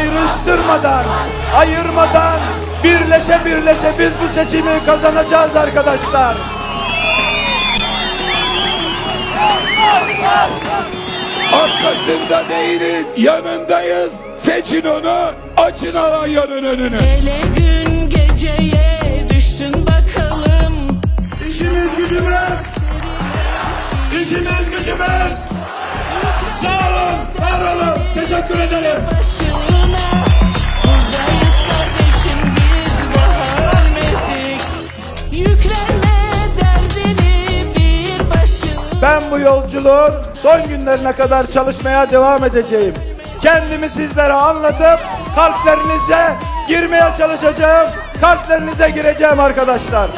ayrıştırmadan, ayırmadan birleşe birleşe biz bu seçimi kazanacağız arkadaşlar. Arkasında değiliz, yanındayız. Seçin onu, açın Alanya'nın önünü. Hele gün geceye düşsün bakalım İşimiz gücümüz, işimiz gücümüz. Sağ olun, var olun. Teşekkür ederim. Ben bu yolculuğun son günlerine kadar çalışmaya devam edeceğim. Kendimi sizlere anlatıp kalplerinize girmeye çalışacağım. Kalplerinize gireceğim arkadaşlar.